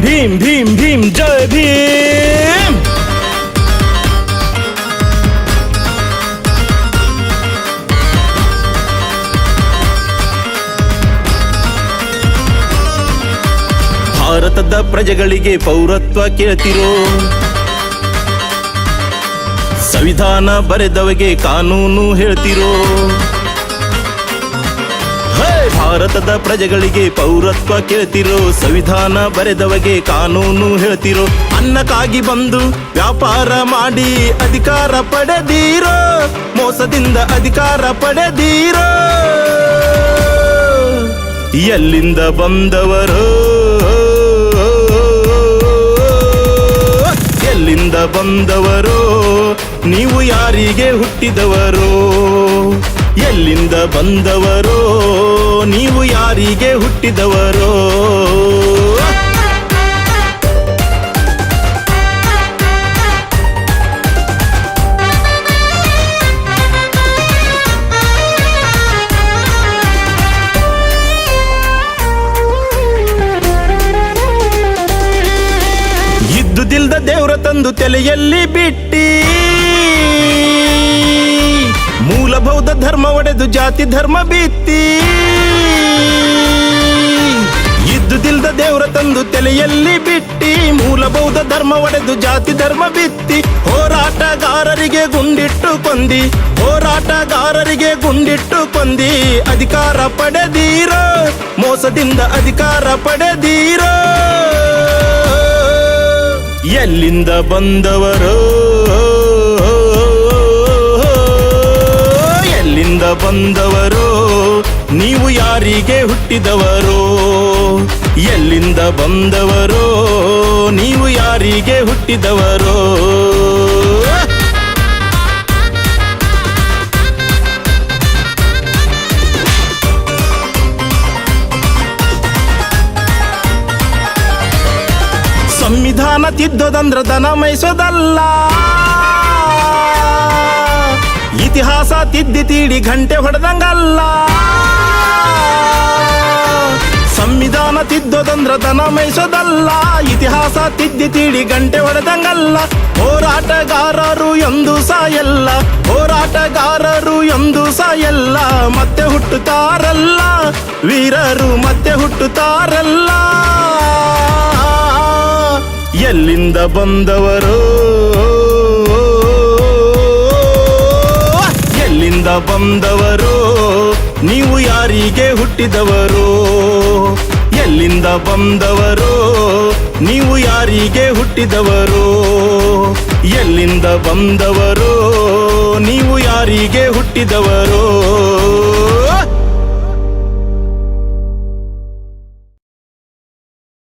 ಭೀಮ್ ಭೀಂ ಭೀಂ ಜಯ ಭೀಂ ಭಾರತದ ಪ್ರಜೆಗಳಿಗೆ ಪೌರತ್ವ ಕೇಳ್ತಿರೋ ಸಂವಿಧಾನ ಬರೆದವಗೆ ಕಾನೂನು ಹೇಳ್ತಿರೋ! ಭಾರತದ ಪ್ರಜೆಗಳಿಗೆ ಪೌರತ್ವ ಕೇಳ್ತಿರೋ, ಸಂವಿಧಾನ ಬರೆದವಗೆ ಕಾನೂನು ಹೇಳ್ತಿರೋ, ಅನ್ನಕ್ಕಾಗಿ ಬಂದು ವ್ಯಾಪಾರ ಮಾಡಿ ಅಧಿಕಾರ ಪಡೆದೀರೋ, ಮೋಸದಿಂದ ಅಧಿಕಾರ ಪಡೆದೀರೋ. ಎಲ್ಲಿಂದ ಬಂದವರು? ಎಲ್ಲಿಂದ ಬಂದವರು? ನೀವು ಯಾರಿಗೆ ಹುಟ್ಟಿದವರು? ಎಲ್ಲಿಂದ ಬಂದವರು? ಹುಟ್ಟಿದವರೋ ಹುಟ್ಟಿದವರು. ಇದ್ದುದಿಲ್ದ ದೇವ್ರ ತಂದು ತಲೆಯಲ್ಲಿ ಬಿಟ್ಟಿ. ಮೂಲಭೌತ ಧರ್ಮ ಒಡೆದು ಜಾತಿ ಧರ್ಮ ಬಿತ್ತಿ ಇದ್ದುದಿಲ್ದ ದೇವ್ರ ತಂದು ತಲೆಯಲ್ಲಿ ಬಿಟ್ಟಿ. ಮೂಲ ಬೌದ್ಧ ಧರ್ಮ ಒಡೆದು ಜಾತಿ ಧರ್ಮ ಬಿತ್ತಿ. ಹೋರಾಟಗಾರರಿಗೆ ಗುಂಡಿಟ್ಟು ಕೊಂದಿ. ಹೋರಾಟಗಾರರಿಗೆ ಗುಂಡಿಟ್ಟು ಕೊಂದಿ. ಅಧಿಕಾರ ಪಡೆದೀರೋ? ಮೋಸದಿಂದ ಅಧಿಕಾರ ಪಡೆದೀರೋ? ಎಲ್ಲಿಂದ ಬಂದವರು? ಎಲ್ಲಿಂದ ಬಂದವರು ನೀವು ಯಾರಿಗೆ ಹುಟ್ಟಿದವರೋ? ಎಲ್ಲಿಂದ ಬಂದವರೋ ನೀವು ಯಾರಿಗೆ ಹುಟ್ಟಿದವರೋ? ಸಂವಿಧಾನ ತಿದ್ದೋದಂದ್ರ ದನ ಮೈಸೋದಲ್ಲ ಇತಿಹಾಸ ತಿದ್ದಿ ತೀಡಿ ಘಂಟೆ ಹೊಡೆದಂಗಲ್ಲ. ಸಂವಿಧಾನ ತಿದ್ದೋದಂದ್ರ ದನ ಮೈಸೋದಲ್ಲ ಇತಿಹಾಸ ತಿದ್ದಿ ತೀಡಿ ಗಂಟೆ ಹೊಡೆದಂಗಲ್ಲ. ಹೋರಾಟಗಾರರು ಎಂದು ಸಾಯಲ್ಲ, ಹೋರಾಟಗಾರರು ಎಂದು ಸಾಯಲ್ಲ, ಮತ್ತೆ ಹುಟ್ಟುತ್ತಾರಲ್ಲ. ವೀರರು ಮತ್ತೆ ಹುಟ್ಟುತ್ತಾರಲ್ಲ. ಎಲ್ಲಿಂದ ಬಂದವರು? ಬಂದವರು ನೀವು ಯಾರಿಗೆ ಹುಟ್ಟಿದವರೋ? ಎಲ್ಲಿಂದ ಬಂದವರೋ ನೀವು ಯಾರಿಗೆ ಹುಟ್ಟಿದವರೋ? ಎಲ್ಲಿಂದ ಬಂದವರು ನೀವು ಯಾರಿಗೆ ಹುಟ್ಟಿದವರು?